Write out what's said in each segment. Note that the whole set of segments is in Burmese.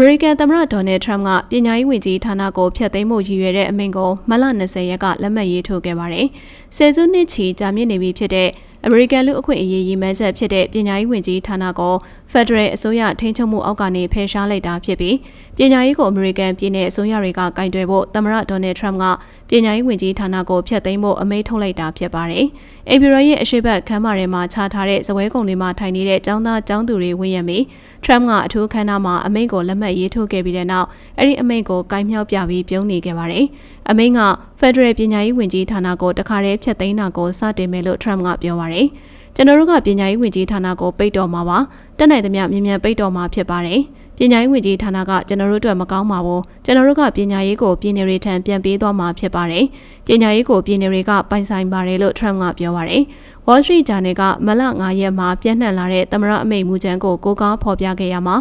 မေရိကန်သမ္မတဒေါ်နယ်ထရမ့်ကပညာရေးဝန်ကြီးဌာနကိုဖျက်သိမ်းဖို့ရည်ရွယ်တဲ့အမိန့်ကိုမလ20ရက်ကလက်မှတ်ရေးထိုးခဲ့ပါတယ်။ဆယ်စုနှစ်ချီကြာမြင့်နေပြီဖြစ်တဲ့ အမေရိကန်လူအခွင့်အရေးရည်မှန်းချက်ဖြစ်တဲ့ပညာရေးဝန်ကြီးဌာနကိုဖက်ဒရယ်အစိုးရထိန်းချုပ်မှုအောက်ကနေဖယ်ရှားလိုက်တာဖြစ်ပြီးပညာရေးကိုအမေရိကန်ပြည်내အစိုးရတွေကကင်တွယ်ဖို့သမ္မတဒေါ်နယ်ထရမ့်ကပညာရေးဝန်ကြီးဌာနကိုဖျက်သိမ်းဖို့အမိန့်ထုတ်လိုက်တာဖြစ်ပါတယ်။အေဗီရောရဲ့အရှိတ်ခမ်းမထဲမှာခြားထားတဲ့ဇပွဲကုံတွေမှာထိုင်နေတဲ့ចောင်းသားចောင်းသူတွေဝင်ရမီထရမ့်ကအထူးခမ်းနားမှာအမိန့်ကိုလက်မှတ်ရေးထိုးခဲ့ပြီးတဲ့နောက်အဲ့ဒီအမိန့်ကိုကိုင်းမြောက်ပြပြီးပြုံးနေခဲ့ပါတယ်။အမိန့်က ဖက်ဒရယ်ပညာရေးဝန်ကြီးဌာနကိုတခါတည်းဖျက်သိမ်းတာကိုစတင်မယ်လို့ထရမ့်ကပြောပါရယ်ကျွန်တော်တို့ကပညာရေးဝန်ကြီးဌာနကိုပိတ်တော်မှာပါတက်နိုင်သမျှမြန်မြန်ပိတ်တော်မှာဖြစ်ပါတယ်။ ပညာရေးဝန်ကြီးဌာနကကျွန်တော်တို့အတွက်မကောင်းပါဘူးကျွန်တော်တို့ကပညာရေးကိုပြည်내တွေထံပြန်ပေးသွားမှာဖြစ်ပါတယ်ပညာရေးကိုပြည်내တွေကပိုင်ဆိုင်ပါတယ်လို့ Trump ကပြောပါတယ် Wall Street Journal ကမလ9ရက်မှာပြန့်နှံ့လာတဲ့သမရအမိန့်မူကြမ်းကိုကိုးကားဖော်ပြခဲ့ရမှာ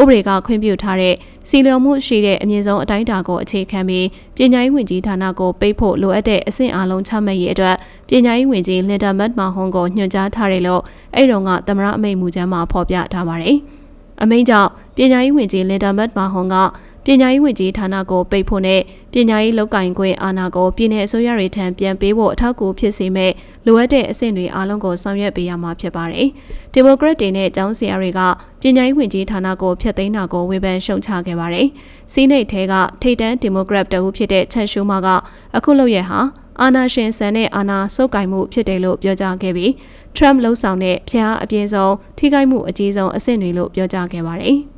ဥပဒေကခွင့်ပြုထားတဲ့စီလျော်မှုရှိတဲ့အမြင့်ဆုံးအတိုင်းအတာကိုအခြေခံပြီးပညာရေးဝန်ကြီးဌာနကိုပိတ်ဖို့လိုအပ်တဲ့အဆင့်အလုံးချမှတ်ရေးအတွက်ပညာရေးဝန်ကြီးလင်ဒါမတ်မာဟွန်ကိုညွှန်ကြားထားတယ်လို့အဲ့တုန်းကသမရအမိန့်မူကြမ်းမှာဖော်ပြထားပါတယ်။အမိန့်ကြောင့် ပညာရေးဝန်ကြီးလင်ဒါမတ်မာဟွန်ကပညာရေးဝန်ကြီးဌာနကိုပိတ်ဖို့နဲ့ပညာရေးလောက်ကင်ခွင့်အာဏာကိုပြည်내အစိုးရတွေထံပြန်ပေးဖို့အထောက်အကူဖြစ်စေမဲ့လိုအပ်တဲ့အဆင့်တွေအားလုံးကိုဆောင်ရွက်ပေးရမှာဖြစ်ပါတယ်။ဒီမိုကရက်တွေနဲ့ကျောင်းဆရာတွေကပညာရေးဝန်ကြီးဌာနကိုဖျက်သိမ်းတာကိုဝေဖန်ရှုံချခဲ့ပါတယ်။စီးနိတ်ထဲကထိပ်တန်းဒီမိုကရက်တအုပ်ဖြစ်တဲ့ချက်ရှူမာကအခုလုပ်ရဟာအာနာရှင်ဆန်တဲ့အာနာစုပ်ကိုင်မှုဖြစ်တယ်လို့ပြောကြားခဲ့ပြီး Trump လှုံ့ဆော်တဲ့ဖျားအပြင်းဆုံးထိခိုက်မှုအကြီးဆုံးအဆင့်တွေလို့ပြောကြားခဲ့ပါတယ်။